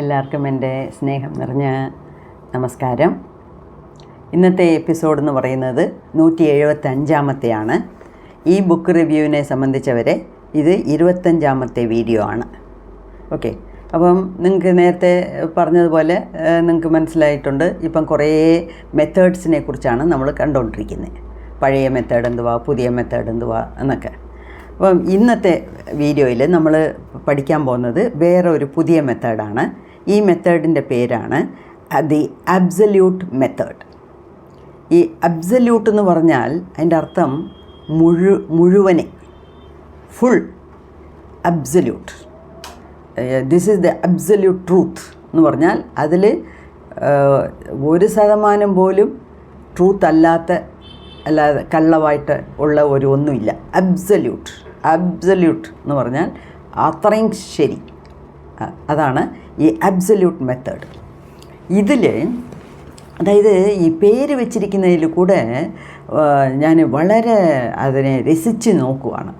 എല്ലാവർക്കും എന്റെ സ്നേഹം നിറഞ്ഞ നമസ്കാരം. ഇന്നത്തെ എപ്പിസോഡ് എന്ന് പറയുന്നത് നൂറ്റി എഴുപത്തഞ്ചാമത്തെയാണ് ഈ ബുക്ക് റിവ്യൂവിനെ സംബന്ധിച്ചവരെ ഇത് ഇരുപത്തഞ്ചാമത്തെ വീഡിയോ ആണ്. ഓക്കെ അപ്പം നിങ്ങൾക്ക് നേരത്തെ പറഞ്ഞതുപോലെ നിങ്ങൾക്ക് മനസ്സിലായിട്ടുണ്ട്. ഇപ്പം കുറേ മെത്തേഡ്സിനെ കുറിച്ചാണ് നമ്മൾ കണ്ടുകൊണ്ടിരിക്കുന്നത്. പഴയ മെത്തേഡ് എന്തുവാ പുതിയ മെത്തേഡ് എന്തുവാ എന്നൊക്കെ. അപ്പം ഇന്നത്തെ വീഡിയോയിൽ നമ്മൾ പഠിക്കാൻ പോകുന്നത് വേറെ ഒരു പുതിയ മെത്തേഡാണ് ഈ മെത്തേഡിന്റെ പേരാണ് ദി അബ്സല്യൂട്ട് മെത്തേഡ്. ഈ അബ്സല്യൂട്ട് എന്ന് പറഞ്ഞാൽ അതിന്റെ അർത്ഥം മുഴു മുഴുവനെ full absolute. This is the absolute truth എന്ന് പറഞ്ഞാൽ അതിൽ ഒരു ശതമാനം പോലും ട്രൂത്ത് അല്ലാത്ത അല്ലാതെ കള്ളവായിട്ട് ഉള്ള ഒരു ഒന്നുമില്ല. അബ്സല്യൂട്ട് അബ്സല്യൂട്ട് എന്ന് പറഞ്ഞാൽ അത്രയും ശരി. അതാണ് ഈ അബ്സല്യൂട്ട് മെത്തേഡ്. ഇതിൽ അതായത് ഈ പേര് വെച്ചിരിക്കുന്നതിൽ കൂടെ ഞാൻ വളരെ അതിനെ രസിച്ച് നോക്കുവാണ്.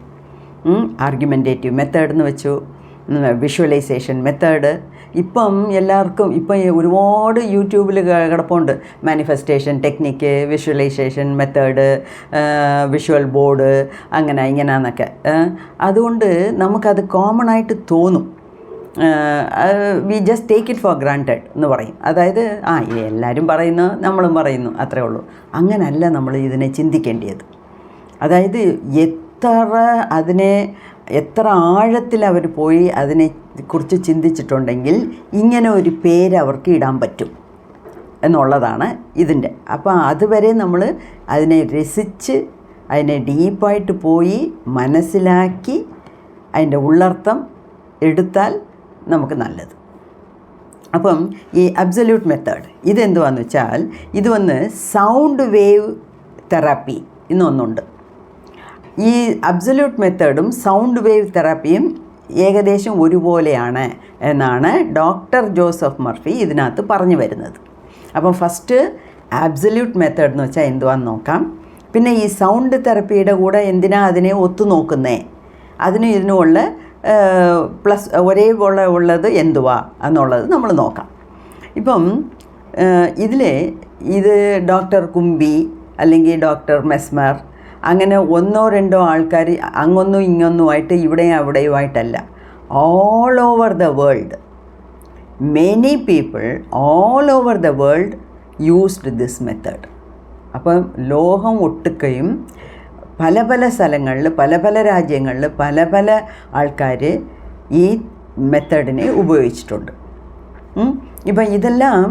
ആർഗ്യുമെന്റേറ്റീവ് മെത്തേഡ് എന്ന് വെച്ചു വിഷ്വലൈസേഷൻ മെത്തേഡ്. ഇപ്പം എല്ലാവർക്കും ഇപ്പം ഒരുപാട് യൂട്യൂബിൽ കിടപ്പുണ്ട്. Manifestation technique visualisation method visual board അങ്ങനെ ഇങ്ങനെ എന്നൊക്കെ അതുകൊണ്ട് നമുക്കത് കോമൺ ആയിട്ട് തോന്നും. We just take it for granted എന്ന് പറയും. അതായത് ആ എല്ലാവരും പറയുന്നു നമ്മളും പറയുന്നു അത്രേ ഉള്ളൂ. അങ്ങനല്ല നമ്മൾ ഇതിനെ ചിന്തിക്കേണ്ടത് അതായത് എത്ര അതിനെ എത്ര ആഴത്തിൽ അവർ പോയി അതിനെ കുറിച്ച് ചിന്തിച്ചിട്ടുണ്ടെങ്കിൽ ഇങ്ങനെ ഒരു പേര് അവർക്ക് ഇടാൻ പറ്റും എന്നുള്ളതാണ് ഇതിന്റെ. അപ്പോൾ അതുവരെ നമ്മൾ അതിനെ രസിച്ച് അതിനെ ഡീപ്പായിട്ട് പോയി മനസ്സിലാക്കി അതിന്റെ ഉള്ളർത്ഥം എടുത്താൽ നമുക്ക് നല്ലത്. അപ്പം ഈ അബ്സല്യൂട്ട് മെത്തേഡ് ഇതെന്തുവാന്ന് വെച്ചാൽ ഇത് വന്ന് സൗണ്ട് വേവ് തെറാപ്പി എന്നൊന്നുണ്ട്. ഈ അബ്സല്യൂട്ട് മെത്തേഡും സൗണ്ട് വേവ് തെറാപ്പിയും ഏകദേശം ഒരുപോലെയാണ് എന്നാണ് ഡോക്ടർ ജോസഫ് മർഫി ഇതിനകത്ത് പറഞ്ഞു വരുന്നത്. അപ്പം ഫസ്റ്റ് ആബ്സല്യൂട്ട് മെത്തേഡ് എന്ന് വെച്ചാൽ എന്തുവാന്ന് നോക്കാം. പിന്നെ ഈ സൗണ്ട് തെറപ്പിയുടെ കൂടെ എന്തിനാ അതിനെ ഒത്തു നോക്കുന്നേ അതിനും ഇതിനുമുള്ള പ്ലസ് ഒരേ പോലെ ഉള്ളത് എന്തുവാ എന്നുള്ളത് നമ്മൾ നോക്കാം. ഇപ്പം ഇതിൽ ഇത് ഡോക്ടർ കുമ്പി അല്ലെങ്കിൽ ഡോക്ടർ മെസ്മർ അങ്ങനെ ഒന്നോ രണ്ടോ ആൾക്കാർ അങ്ങൊന്നും ഇങ്ങൊന്നുമായിട്ട് ഇവിടെയും അവിടെയുമായിട്ടല്ല all over the world many people all over the world used this method അപ്പം ലോകം ഒട്ടുക്കയും പല പല സ്ഥലങ്ങളിൽ പല പല രാജ്യങ്ങളിൽ പല പല ആൾക്കാർ ഈ മെത്തേഡിനെ ഉപയോഗിച്ചിട്ടുണ്ട്. ഇപ്പം ഇതെല്ലാം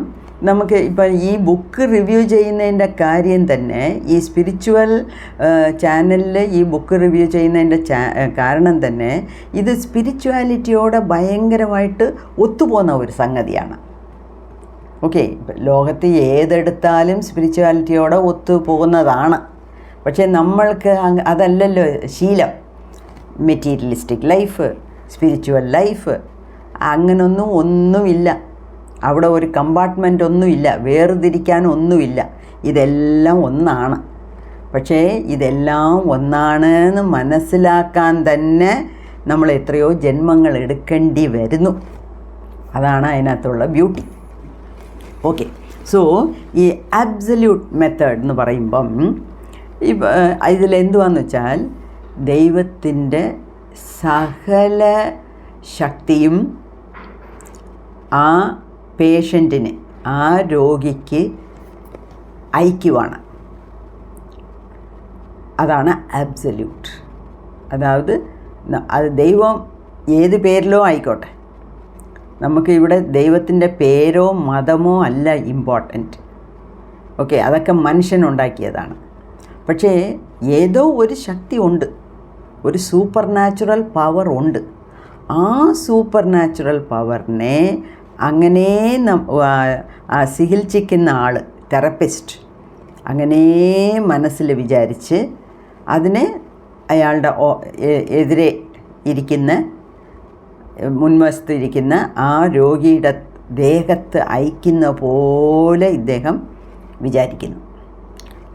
നമുക്ക് ഇപ്പം ഈ ബുക്ക് റിവ്യൂ ചെയ്യുന്നതിന്റെ കാര്യം തന്നെ ഈ സ്പിരിച്വൽ ചാനലിൽ ഈ ബുക്ക് റിവ്യൂ ചെയ്യുന്നതിന്റെ കാരണം തന്നെ ഇത് സ്പിരിച്വാലിറ്റിയോടെ ഭയങ്കരമായിട്ട് ഒത്തുപോകുന്ന ഒരു സംഗതിയാണ്. ഓക്കെ ലോകത്ത് ഏതെടുത്താലും സ്പിരിച്വാലിറ്റിയോടെ ഒത്തു പോകുന്നതാണ് പക്ഷേ നമ്മൾക്ക് അതല്ലല്ലോ ശീലം. മെറ്റീരിയലിസ്റ്റിക് ലൈഫ് സ്പിരിച്വൽ ലൈഫ് അങ്ങനൊന്നും ഒന്നുമില്ല. അവിടെ ഒരു കമ്പാർട്ട്മെന്റ് ഒന്നുമില്ല. വേർതിരിക്കാൻ ഒന്നുമില്ല. ഇതെല്ലാം ഒന്നാണ്. പക്ഷേ ഇതെല്ലാം ഒന്നാണ് എന്ന് മനസ്സിലാക്കാൻ തന്നെ നമ്മൾ എത്രയോ ജന്മങ്ങൾ എടുക്കേണ്ടി വരുന്നു. അതാണ് അതിനകത്തുള്ള ബ്യൂട്ടി ഓക്കെ സോ ഈ അബ്സല്യൂട്ട് മെത്തേഡ് എന്ന് പറയുമ്പം ഇപ്പം ഇതിലെന്തുവാന്ന് വെച്ചാൽ ദൈവത്തിന്റെ സകല ശക്തിയും ആ പേഷ്യന്റിന് ആ രോഗിക്ക് ഐക്യമാണ് അതാണ് അബ്സല്യൂട്ട്. അതായത് അത് ദൈവം ഏത് പേരിലോ ആയിക്കോട്ടെ. നമുക്ക് ഇവിടെ ദൈവത്തിന്റെ പേരോ മതമോ അല്ല ഇമ്പോർട്ടന്റ്. ഓക്കെ അതൊക്കെ മനുഷ്യനുണ്ടാക്കിയതാണ്. പക്ഷേ ഏതോ ഒരു ശക്തി ഉണ്ട്. ഒരു സൂപ്പർ നാച്ചുറൽ പവർ ഉണ്ട്. ആ സൂപ്പർ നാച്ചുറൽ പവറിനെ അങ്ങനെ ചികിത്സിക്കുന്ന ആൾ തെറപ്പിസ്റ്റ് അങ്ങനെ മനസ്സിൽ വിചാരിച്ച് അതിനെ അയാളുടെ എതിരെ ഇരിക്കുന്ന മുൻവശത്ത് ഇരിക്കുന്ന ആ രോഗിയുടെ ദേഹത്ത് അയക്കുന്ന പോലെ ഇദ്ദേഹം വിചാരിക്കുന്നു.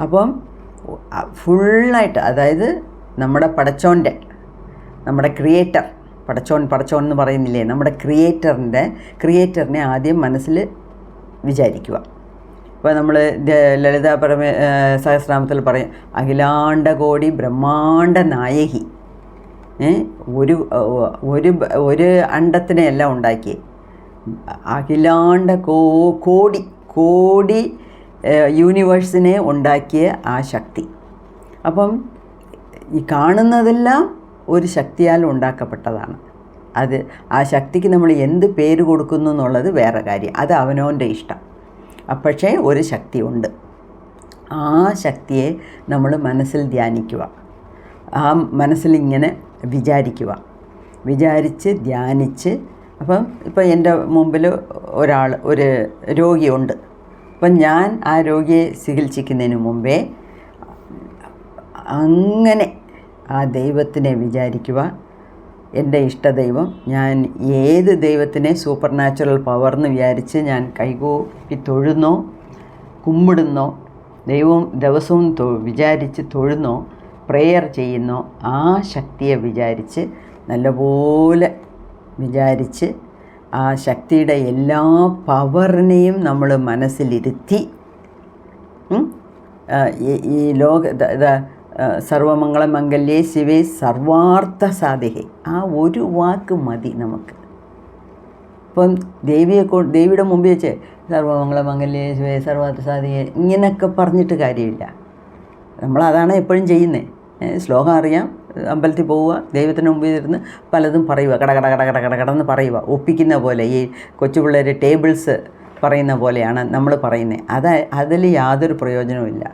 അപ്പം ഫുള്ളായിട്ട് അതായത് നമ്മുടെ പടച്ചോന്റെ നമ്മുടെ ക്രിയേറ്റർ പടച്ചോൻ പടച്ചോൻ എന്ന് പറയുന്നില്ലേ നമ്മുടെ ക്രിയേറ്ററിന്റെ ക്രിയേറ്ററിനെ ആദ്യം മനസ്സിൽ വിചാരിക്കുക. ഇപ്പോൾ നമ്മൾ ലളിത പരമേ സഹസ്രാമത്തിൽ പറയും അഖിലാണ്ട കോടി ബ്രഹ്മാണ്ട നായകി ഒരു ഒരു ഒരു അണ്ടത്തിനെയല്ല ഉണ്ടാക്കി അഖിലാണ്ട കോ കോടി കോടി യൂണിവേഴ്സിനെ ഉണ്ടാക്കിയ ആ ശക്തി. അപ്പം ഈ കാണുന്നതെല്ലാം ഒരു ശക്തിയാൽ ഉണ്ടാക്കപ്പെട്ടതാണ്. അത് ആ ശക്തിക്ക് നമ്മൾ എന്ത് പേര് കൊടുക്കുന്നു എന്നുള്ളത് വേറെ കാര്യം. അത് അവനവന്റെ ഇഷ്ടം. പക്ഷേ ഒരു ശക്തി ഉണ്ട്. ആ ശക്തിയെ നമ്മൾ മനസ്സിൽ ധ്യാനിക്കുക. ആ മനസ്സിലിങ്ങനെ വിചാരിക്കുക. വിചാരിച്ച് ധ്യാനിച്ച് അപ്പം ഇപ്പം എന്റെ മുമ്പിൽ ഒരാൾ ഒരു രോഗിയുണ്ട്. അപ്പം ഞാൻ ആ രോഗിയെ ചികിത്സിക്കുന്നതിന് മുമ്പേ അങ്ങനെ ആ ദൈവത്തിനെ വിചാരിക്കുക. എന്റെ ഇഷ്ടദൈവം ഞാൻ ഏത് ദൈവത്തിനെ സൂപ്പർ നാച്ചുറൽ പവർ എന്ന് വിചാരിച്ച് ഞാൻ കൈകൂപ്പി തൊഴുന്നോ കുമ്പിടുന്നോ ദൈവവും ദിവസവും തൊ വിചാരിച്ച് തൊഴുന്നോ പ്രെയർ ചെയ്യുന്നോ ആ ശക്തിയെ വിചാരിച്ച് നല്ലപോലെ വിചാരിച്ച് ആ ശക്തിയുടെ എല്ലാ പവറിനെയും നമ്മൾ മനസ്സിലിരുത്തി ഈ- ലോക സർവമംഗളമംഗല്യേ ശിവേ സർവാർത്ഥ സാധികെ ആ ഒരു വാക്ക് മതി നമുക്ക്. ഇപ്പം ദേവിയെ ദേവിയുടെ മുമ്പിൽ വെച്ച് സർവമംഗളമംഗല്യേ ശിവേ സർവാർത്ഥ സാധികെ ഇങ്ങനെയൊക്കെ പറഞ്ഞിട്ട് കാര്യമില്ല. നമ്മളതാണ് എപ്പോഴും ചെയ്യുന്നത്. ശ്ലോകം അറിയാം. അമ്പലത്തിൽ പോവുക ദൈവത്തിന് മുമ്പിൽ ഇരുന്ന് പലതും പറയുക. കട കട കട കട കട കടന്ന് പറയുക. ഒപ്പിക്കുന്ന പോലെ ഈ കൊച്ചു പിള്ളേർ ടേബിൾസ് പറയുന്ന പോലെയാണ് നമ്മൾ പറയുന്നത്. അത് അതിൽ യാതൊരു പ്രയോജനവുമില്ല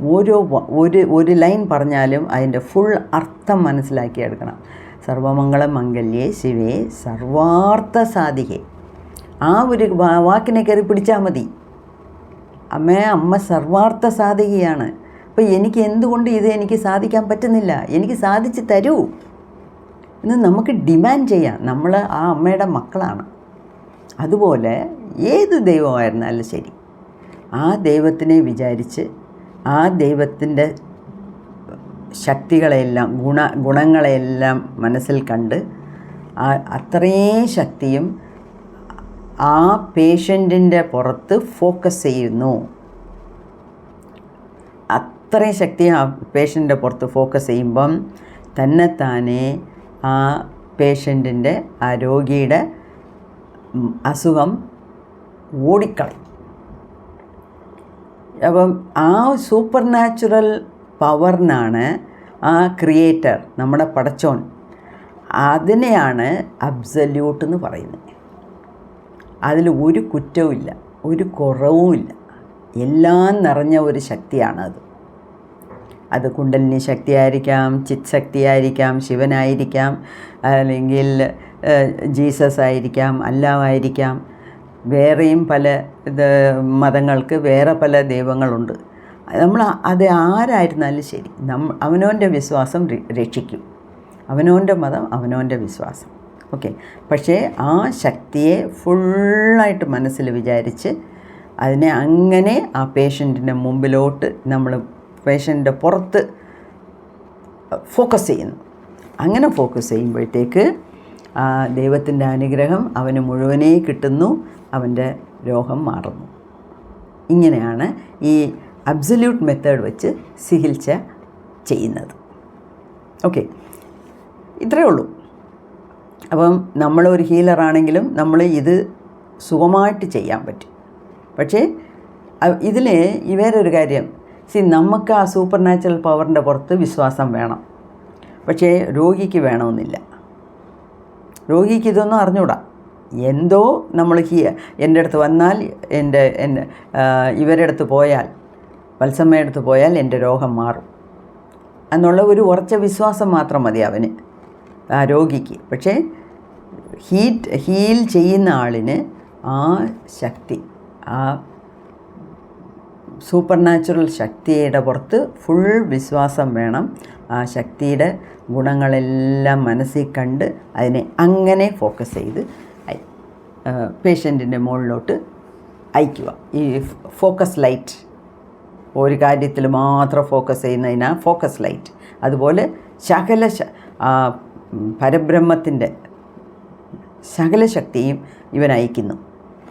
ഓരോ ഒരു ഒരു ലൈൻ പറഞ്ഞാലും അതിന്റെ ഫുൾ അർത്ഥം മനസ്സിലാക്കി എടുക്കണം. സർവമംഗള മംഗല്യേ ശിവേ സർവാർത്ഥ സാധികെ. ആ ഒരു വാക്കിനെ കയറി പിടിച്ചാൽ മതി. അമ്മേ അമ്മ സർവാർത്ഥ സാധികയാണ്. അപ്പോൾ എനിക്ക് എന്തുകൊണ്ട് ഇത് എനിക്ക് സാധിക്കാൻ പറ്റുന്നില്ല? എനിക്ക് സാധിച്ച് തരൂ. എന്ന് നമുക്ക് ഡിമാൻഡ് ചെയ്യാം. നമ്മൾ ആ അമ്മയുടെ മക്കളാണ്. അതുപോലെ ഏത് ദൈവമായിരുന്നാലും ശരി. ആ ദൈവത്തിനെ വിചാരിച്ച് ആ ദൈവത്തിന്റെ ശക്തികളെയെല്ലാം ഗുണ ഗുണങ്ങളെയെല്ലാം മനസ്സിൽ കണ്ട് ആ അത്രയും ശക്തിയും ആ പേഷ്യന്റിന്റെ പുറത്ത് ഫോക്കസ് ചെയ്യുന്നു. അത്രയും ശക്തി ആ പേഷ്യന്റെ പുറത്ത് ഫോക്കസ് ചെയ്യുമ്പം തന്നെത്താനെ ആ പേഷ്യന്റിന്റെ ആ രോഗിയുടെ അസുഖം ഓടിക്കളയും. അപ്പം ആ സൂപ്പർ നാച്ചുറൽ പവറിനാണ് ആ ക്രിയേറ്റർ നമ്മുടെ പടച്ചോൻ അതിനെയാണ് അബ്സല്യൂട്ട് എന്ന് പറയുന്നത്. അതിൽ ഒരു കുറ്റവുമില്ല ഒരു കുറവുമില്ല. എല്ലാം നിറഞ്ഞ ഒരു ശക്തിയാണത്. അത് കുണ്ടലിനി ശക്തിയായിരിക്കാം ചിത് ശക്തിയായിരിക്കാം ശിവനായിരിക്കാം അല്ലെങ്കിൽ ജീസസ് ആയിരിക്കാം അല്ലാവായിരിക്കാം വേറെയും പല ഇത് മതങ്ങൾക്ക് വേറെ പല ദൈവങ്ങളുണ്ട്. നമ്മൾ അത് ആരായിരുന്നാലും ശരി. നമ്മ അവനവന്റെ വിശ്വാസം രക്ഷിക്കും. അവനവന്റെ മതം അവനവന്റെ വിശ്വാസം. ഓക്കെ. പക്ഷേ ആ ശക്തിയെ ഫുള്ളായിട്ട് മനസ്സിൽ വിചാരിച്ച് അതിനെ അങ്ങനെ ആ പേഷ്യന്റിന്റെ മുമ്പിലോട്ട് നമ്മൾ പേഷ്യന്റെ പുറത്ത് ഫോക്കസ് ചെയ്യുന്നു. അങ്ങനെ ഫോക്കസ് ചെയ്യുമ്പോഴത്തേക്ക് ആ ദൈവത്തിന്റെ അനുഗ്രഹം അവന് മുഴുവനേ കിട്ടുന്നു അവന്റെ രോഗം മാറുന്നു. ഇങ്ങനെയാണ് ഈ അബ്സല്യൂട്ട് മെത്തേഡ് വെച്ച് ചികിത്സ ചെയ്യുന്നത്. ഓക്കെ ഇത്രയേ ഉള്ളൂ. അപ്പം നമ്മളൊരു ഹീലറാണെങ്കിലും നമ്മൾ ഇത് സുഖമായിട്ട് ചെയ്യാൻ പറ്റും. പക്ഷേ ഇതിൽ വേറൊരു കാര്യം. സി നമുക്ക് ആ സൂപ്പർ നാച്ചുറൽ പവറിന്റെ പുറത്ത് വിശ്വാസം വേണം. പക്ഷേ രോഗിക്ക് വേണമെന്നില്ല. രോഗിക്ക് ഇതൊന്നും അറിഞ്ഞൂടാ. എന്തോ നമ്മൾ ഹിയ എന്റെ അടുത്ത് വന്നാൽ എന്റെ എന്റെ ഇവരുടെ അടുത്ത് പോയാൽ വത്സമ്മയുടെ അടുത്ത് പോയാൽ എന്റെ രോഗം മാറും. എന്നുള്ള ഒരു ഉറച്ച വിശ്വാസം മാത്രം മതി അവന് ആ രോഗിക്ക്. പക്ഷേ ഹീറ്റ് ഹീൽ ചെയ്യുന്ന ആളിന് ആ ശക്തി ആ സൂപ്പർ നാച്ചുറൽ ശക്തിയുടെ പുറത്ത് ഫുൾ വിശ്വാസം വേണം. ആ ശക്തിയുടെ ഗുണങ്ങളെല്ലാം മനസ്സിൽ കണ്ട് അതിനെ അങ്ങനെ ഫോക്കസ് ചെയ്ത് പേഷ്യന്റിന്റെ മുകളിലോട്ട് അയക്കുക. ഈ ഫോക്കസ് ലൈറ്റ് ഒരു കാര്യത്തിൽ മാത്രം ഫോക്കസ് ചെയ്യുന്നതിനാ ഫോക്കസ് ലൈറ്റ് അതുപോലെ ശകല പരബ്രഹ്മത്തിന്റെ ശകല ശക്തിയും ഇവൻ അയക്കുന്നു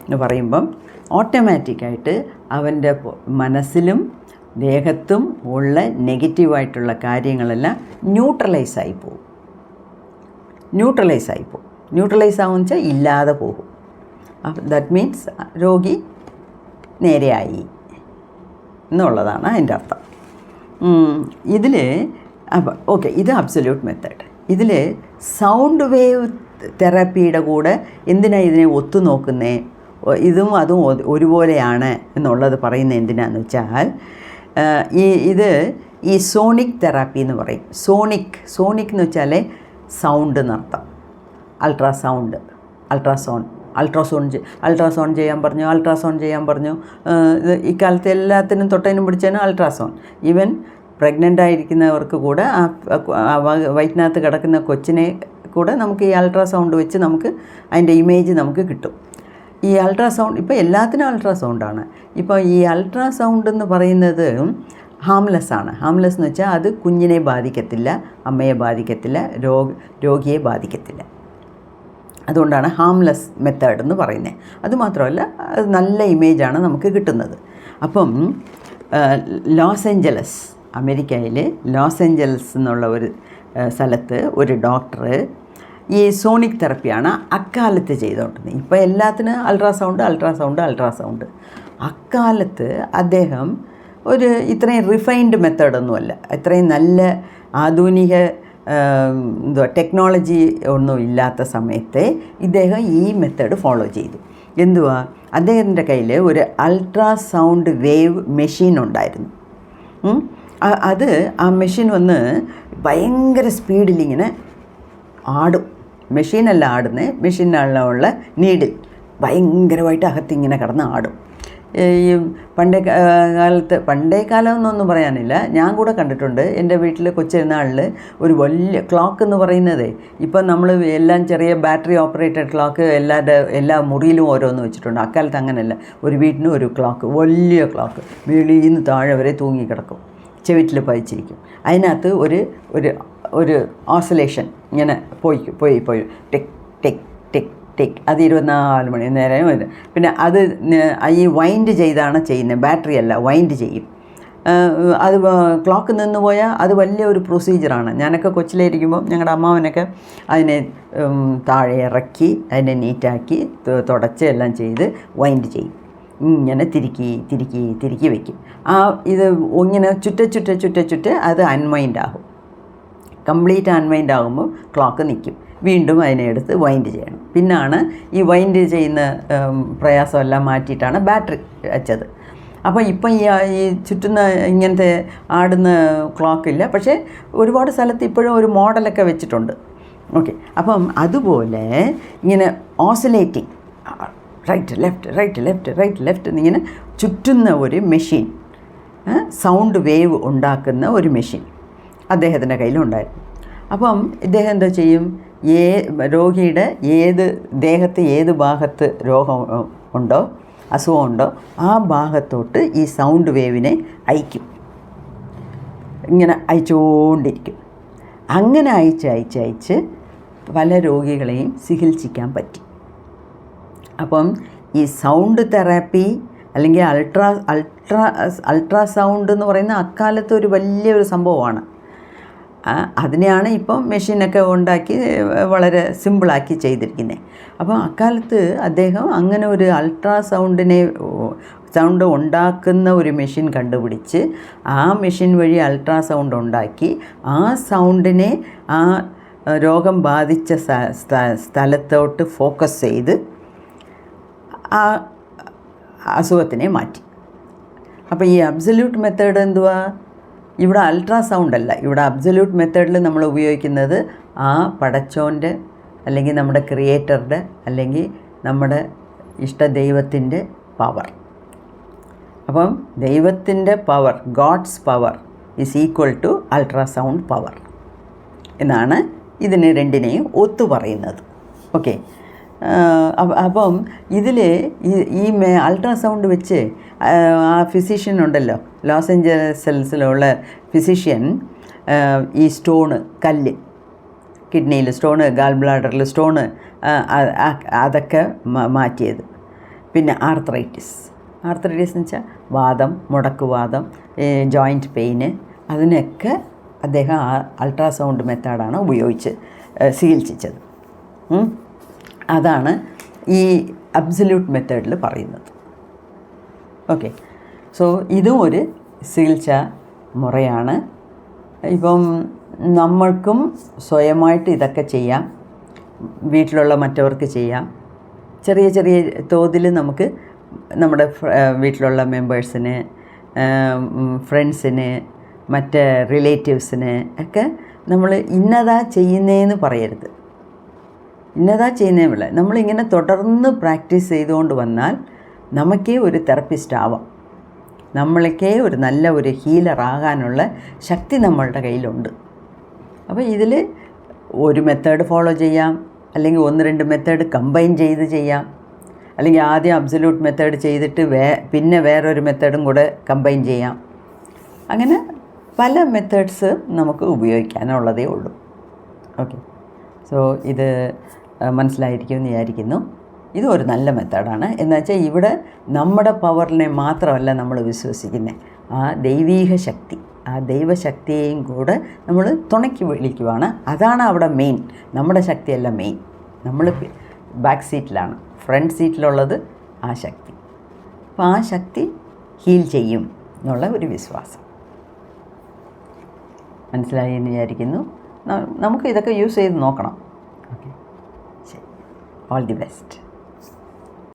എന്ന് പറയുമ്പം ഓട്ടോമാറ്റിക്കായിട്ട് അവന്റെ മനസ്സിലും ദേഹത്തും ഉള്ള നെഗറ്റീവായിട്ടുള്ള കാര്യങ്ങളെല്ലാം ന്യൂട്രലൈസ് ആയി പോകും ന്യൂട്രലൈസ് ആയി പോകും ന്യൂട്രലൈസ് ആകുമെന്ന് വെച്ചാൽ ഇല്ലാതെ പോകും. ദാറ്റ് മീൻസ് രോഗി നേരെയായി എന്നുള്ളതാണ് അതിന്റെ അർത്ഥം. ഇതിൽ അപ്പം ഓക്കെ ഇത് അബ്സല്യൂട്ട് മെത്തേഡ് ഇതിൽ സൗണ്ട് വേവ് തെറാപ്പിയുടെ കൂടെ എന്തിനാണ് ഇതിനെ ഒത്തു നോക്കുന്നേ ഒ- ഇതും അതും ഒരുപോലെയാണ് എന്നുള്ളത് പറയുന്നത് എന്തിനാന്ന് വെച്ചാൽ ഈ ഇത് ഈ സോണിക് തെറാപ്പി എന്ന് പറയും. സോണിക് സോണിക് എന്ന് വെച്ചാൽ സൗണ്ട് എന്നർത്ഥം. അൾട്രാസൗണ്ട് അൾട്രാസോൺ അൾട്രാസോൺ അൾട്രാസോൺ ചെയ്യാൻ പറഞ്ഞു അൾട്രാസോൺ ചെയ്യാൻ പറഞ്ഞു. ഇത് ഇക്കാലത്ത് എല്ലാത്തിനും തൊട്ടതിനും പിടിച്ചതിനും അൾട്രാസോൺ ഈവൻ പ്രഗ്നന്റ് ആയിരിക്കുന്നവർക്ക് കൂടെ ആ വയറ്റിനകത്ത് കിടക്കുന്ന കൊച്ചിനെ കൂടെ നമുക്ക് ഈ അൾട്രാസൗണ്ട് വെച്ച് നമുക്ക് അതിന്റെ ഇമേജ് നമുക്ക് കിട്ടും. ഈ അൾട്രാസൗണ്ട് ഇപ്പോൾ എല്ലാത്തിനും അൾട്രാസൗണ്ടാണ്. ഇപ്പോൾ ഈ അൾട്രാസൗണ്ട് എന്ന് പറയുന്നത് ഹാംലെസ് ആണ്. ഹാംലെസ് എന്ന് വെച്ചാൽ അത് കുഞ്ഞിനെ ബാധിക്കത്തില്ല അമ്മയെ ബാധിക്കത്തില്ല രോഗ രോഗിയെ ബാധിക്കത്തില്ല. അതുകൊണ്ടാണ് ഹാംലെസ് മെത്തേഡ് എന്ന് പറയുന്നത്. അതുമാത്രമല്ല അത് നല്ല ഇമേജാണ് നമുക്ക് കിട്ടുന്നത്. അപ്പം ലോസ് ഏഞ്ചലസ് അമേരിക്കയിൽ ലോസ് ഏഞ്ചലസ് എന്നുള്ള ഒരു സ്ഥലത്ത് ഒരു ഡോക്ടർ ഈ സോണിക് തെറപ്പിയാണ് അക്കാലത്ത് ചെയ്തുകൊണ്ടിരുന്നത് ഇപ്പോൾ എല്ലാത്തിനും അൾട്രാസൗണ്ട് അൾട്രാസൗണ്ട് അൾട്രാസൗണ്ട്. അക്കാലത്ത് അദ്ദേഹം ഒരു ഇത്രയും റിഫൈൻഡ് മെത്തേഡൊന്നുമല്ല ഇത്രയും നല്ല ആധുനിക എന്തുവാ ടെക്നോളജി ഒന്നും ഇല്ലാത്ത സമയത്തെ ഇദ്ദേഹം ഈ മെത്തേഡ് ഫോളോ ചെയ്തു. എന്തുവാ അദ്ദേഹത്തിന്റെ കയ്യിൽ ഒരു അൾട്രാസൗണ്ട് വേവ് മെഷീൻ ഉണ്ടായിരുന്നു. അത് ആ മെഷീൻ വന്ന് ഭയങ്കര സ്പീഡിലിങ്ങനെ ആടും. മെഷീനല്ല ആടുന്നത് മെഷീനുള്ള നീഡിൽ ഭയങ്കരമായിട്ട് അകത്തിങ്ങനെ കിടന്ന് ആടും. ഈ പണ്ടേ കാലത്ത് പണ്ടേ കാലം എന്നൊന്നും പറയാനില്ല. ഞാൻ കൂടെ കണ്ടിട്ടുണ്ട്. എന്റെ വീട്ടിൽ കൊച്ചിരുന്നാളിൽ ഒരു വലിയ ക്ലോക്ക് എന്ന് പറയുന്നത്. ഇപ്പം നമ്മൾ എല്ലാം ചെറിയ ബാറ്ററി ഓപ്പറേറ്റഡ് ക്ലോക്ക് എല്ലാവരുടെ എല്ലാ മുറിയിലും ഓരോന്ന് വെച്ചിട്ടുണ്ട്. അക്കാലത്ത് അങ്ങനെയല്ല ഒരു വീട്ടിനും ഒരു ക്ലോക്ക് വലിയ ക്ലോക്ക്. വെളിയിൽ നിന്ന് താഴെ വരെ തൂങ്ങിക്കിടക്കും. ചെവിറ്റിൽ പതിച്ചിരിക്കും. അതിനകത്ത് ഒരു ഒരു ഒരു ഓസലേഷൻ ഇങ്ങനെ പോയി പോയി പോയി. ടെക് ടെക് ടെക് ടെക്. അത് ഇരുപത്തിനാല് മണി നേരം വരും. പിന്നെ അത് ഈ വൈൻഡ് ചെയ്താണ് ചെയ്യുന്നത്. ബാറ്ററി അല്ല വൈൻഡ് ചെയ്യും. അത് ക്ലോക്ക് നിന്ന് പോയാൽ അത് വലിയ ഒരു പ്രൊസീജിയറാണ് ഞാനൊക്കെ കൊച്ചിലായിരിക്കുമ്പോൾ ഞങ്ങളുടെ അമ്മാവനൊക്കെ അതിനെ താഴെ ഇറക്കി അതിനെ നീറ്റാക്കി തുടച്ച് എല്ലാം ചെയ്ത് വൈൻഡ് ചെയ്യും. ഇങ്ങനെ തിരുക്കി തിരുക്കി തിരുക്കി വയ്ക്കും ആ ഇത് ഇങ്ങനെ ചുറ്റ ചുറ്റ ചുറ്റ ചുറ്റ അത് അൺവൈൻഡ് ആകും. കംപ്ലീറ്റ് അൺവൈൻഡ് ആകുമ്പോൾ ക്ലോക്ക് നിൽക്കും. വീണ്ടും അതിനെ എടുത്ത് വൈൻഡ് ചെയ്യണം. പിന്നാണ് ഈ വൈൻഡ് ചെയ്യുന്ന പ്രയാസമെല്ലാം മാറ്റിയിട്ടാണ് ബാറ്ററി വെച്ചത്. അപ്പോൾ ഇപ്പം ഈ ഈ ചുറ്റുന്ന ഇങ്ങനത്തെ ആടുന്ന ക്ലോക്കില്ല പക്ഷേ ഒരുപാട് സ്ഥലത്ത് ഇപ്പോഴും ഒരു മോഡലൊക്കെ വെച്ചിട്ടുണ്ട്. ഓക്കെ. അപ്പം അതുപോലെ ഇങ്ങനെ oscillating right left right left right left എന്നിങ്ങനെ ചുറ്റുന്ന ഒരു മെഷീൻ സൗണ്ട് വേവ് ഉണ്ടാക്കുന്ന ഒരു മെഷീൻ അദ്ദേഹത്തിന്റെ കയ്യിലുണ്ടായിരുന്നു. അപ്പം ഇദ്ദേഹം എന്താ ചെയ്യും? ഏ രോഗിയുടെ ഏത് ദേഹത്ത് ഏത് ഭാഗത്ത് രോഗം ഉണ്ടോ അസുഖമുണ്ടോ ആ ഭാഗത്തോട്ട് ഈ സൗണ്ട് വേവിനെ അയക്കും. ഇങ്ങനെ അയച്ചുകൊണ്ടിരിക്കും. അങ്ങനെ അയച്ച് അയച്ച് അയച്ച് പല രോഗികളെയും ചികിത്സിക്കാൻ പറ്റി. അപ്പം ഈ സൗണ്ട് തെറാപ്പി അല്ലെങ്കിൽ അൾട്രാ അൾട്രാ അൾട്രാസൗണ്ട് എന്ന് പറയുന്ന അക്കാലത്ത് ഒരു വലിയൊരു സംഭവമാണ്. അതിനെയാണ് ഇപ്പം മെഷീനൊക്കെ ഉണ്ടാക്കി വളരെ സിമ്പിളാക്കി ചെയ്തിരിക്കുന്നത് അപ്പോൾ അക്കാലത്ത് അദ്ദേഹം അങ്ങനെ ഒരു അൾട്രാസൗണ്ടിനെ സൗണ്ട് ഉണ്ടാക്കുന്ന ഒരു മെഷീൻ കണ്ടുപിടിച്ച് ആ മെഷീൻ വഴി അൾട്രാസൗണ്ട് ഉണ്ടാക്കി ആ സൗണ്ടിനെ ആ രോഗം ബാധിച്ച സ്ഥ- സ്ഥ- സ്ഥലത്തോട്ട് ഫോക്കസ് ചെയ്ത് ആ അസുഖത്തിനെ മാറ്റി. അപ്പോൾ ഈ അബ്സല്യൂട്ട് മെത്തേഡ് എന്തുവാ? ഇവിടെ അൾട്രാസൗണ്ട് അല്ല. ഇവിടെ അബ്സല്യൂട്ട് മെത്തേഡിൽ നമ്മൾ ഉപയോഗിക്കുന്നത് ആ പടച്ചോന്റെ അല്ലെങ്കിൽ നമ്മുടെ ക്രിയേറ്ററുടെ അല്ലെങ്കിൽ നമ്മുടെ ഇഷ്ട ദൈവത്തിന്റെ പവർ അപ്പം ദൈവത്തിന്റെ power God's power is equal to ultrasound power എന്നാണ് ഇതിനെ രണ്ടിനെയും ഒത്തു പറയുന്നത്. ഓക്കെ അപ്പം ഇതിൽ ഈ അൾട്രാസൗണ്ട് വെച്ച് ആ, ഫിസിഷ്യൻ ഉണ്ടല്ലോ ലോസ് ഏഞ്ചലസിലുള്ള ഫിസിഷ്യൻ ഈ സ്റ്റോണ് കല്ല് കിഡ്നിയിൽ സ്റ്റോണ് ഗാൾ ബ്ലാഡറിൽ സ്റ്റോണ് അതൊക്കെ മാറ്റിയത്. പിന്നെ ആർത്രൈറ്റിസ്. ആർത്രൈറ്റിസ് എന്ന് വെച്ചാൽ വാദം മുടക്കുവാദം ജോയിന്റ് പെയിന് അതിനൊക്കെ അദ്ദേഹം അൾട്രാസൗണ്ട് മെത്തേഡാണ് ഉപയോഗിച്ച് ചികിത്സിച്ചത്. അതാണ് ഈ അബ്സല്യൂട്ട് മെത്തേഡിൽ പറയുന്നത്. ഓക്കെ. സോ ഇതും ഒരു ചികിത്സ മുറയാണ്. ഇപ്പം നമ്മൾക്കും സ്വയമായിട്ട് ഇതൊക്കെ ചെയ്യാം. വീട്ടിലുള്ള മറ്റവർക്ക് ചെയ്യാം. ചെറിയ ചെറിയ തോതിൽ നമുക്ക് നമ്മുടെ വീട്ടിലുള്ള മെമ്പേഴ്സിന് ഫ്രണ്ട്സിന് മറ്റ് റിലേറ്റീവ്സിന് ഒക്കെ നമ്മൾ ഇന്നതാ ചെയ്യുന്നതെന്ന് പറയരുത്. ഇന്നതാ വിള നമ്മളിങ്ങനെ തുടർന്ന് പ്രാക്ടീസ് ചെയ്തുകൊണ്ട് വന്നാൽ നമുക്കേ ഒരു തെറപ്പിസ്റ്റ് ആവാം. നമ്മൾക്കേ ഒരു നല്ല ഒരു ഹീലർ ആകാനുള്ള ശക്തി നമ്മളുടെ കയ്യിലുണ്ട്. അപ്പോൾ ഇതിൽ ഒരു മെത്തേഡ് ഫോളോ ചെയ്യാം. അല്ലെങ്കിൽ ഒന്ന് രണ്ട് മെത്തേഡ് കമ്പൈൻ ചെയ്ത് ചെയ്യാം. അല്ലെങ്കിൽ ആദ്യം അബ്സല്യൂട്ട് മെത്തേഡ് ചെയ്തിട്ട് വേ പിന്നെ വേറൊരു മെത്തേഡും കൂടെ കമ്പൈൻ ചെയ്യാം. അങ്ങനെ പല മെത്തേഡ്സ് നമുക്ക് ഉപയോഗിക്കാനുള്ളതേ ഉള്ളൂ. ഓക്കെ. സോ ഇത് മനസ്സിലായിരിക്കുമെന്ന് വിചാരിക്കുന്നു. ഇത് ഒരു നല്ല മെത്തേഡാണ്. എന്ന് വെച്ചാൽ ഇവിടെ നമ്മുടെ പവറിനെ മാത്രമല്ല നമ്മൾ വിശ്വസിക്കുന്നത് ആ ദൈവീക ശക്തി ആ ദൈവശക്തിയെയും കൂടെ നമ്മൾ തുണയ്ക്ക് വിളിക്കുവാണ്. അതാണ് അവിടെ മെയിൻ നമ്മുടെ ശക്തിയല്ല മെയിൻ നമ്മൾ ബാക്ക് സീറ്റിലാണ് ഫ്രണ്ട് സീറ്റിലുള്ളത് ആ ശക്തി. അപ്പോൾ ആ ശക്തി ഹീൽ ചെയ്യും എന്നുള്ള ഒരു വിശ്വാസം. മനസ്സിലായി എന്ന് വിചാരിക്കുന്നു. നമുക്ക് ഇതൊക്കെ യൂസ് ചെയ്ത് നോക്കണം. All the best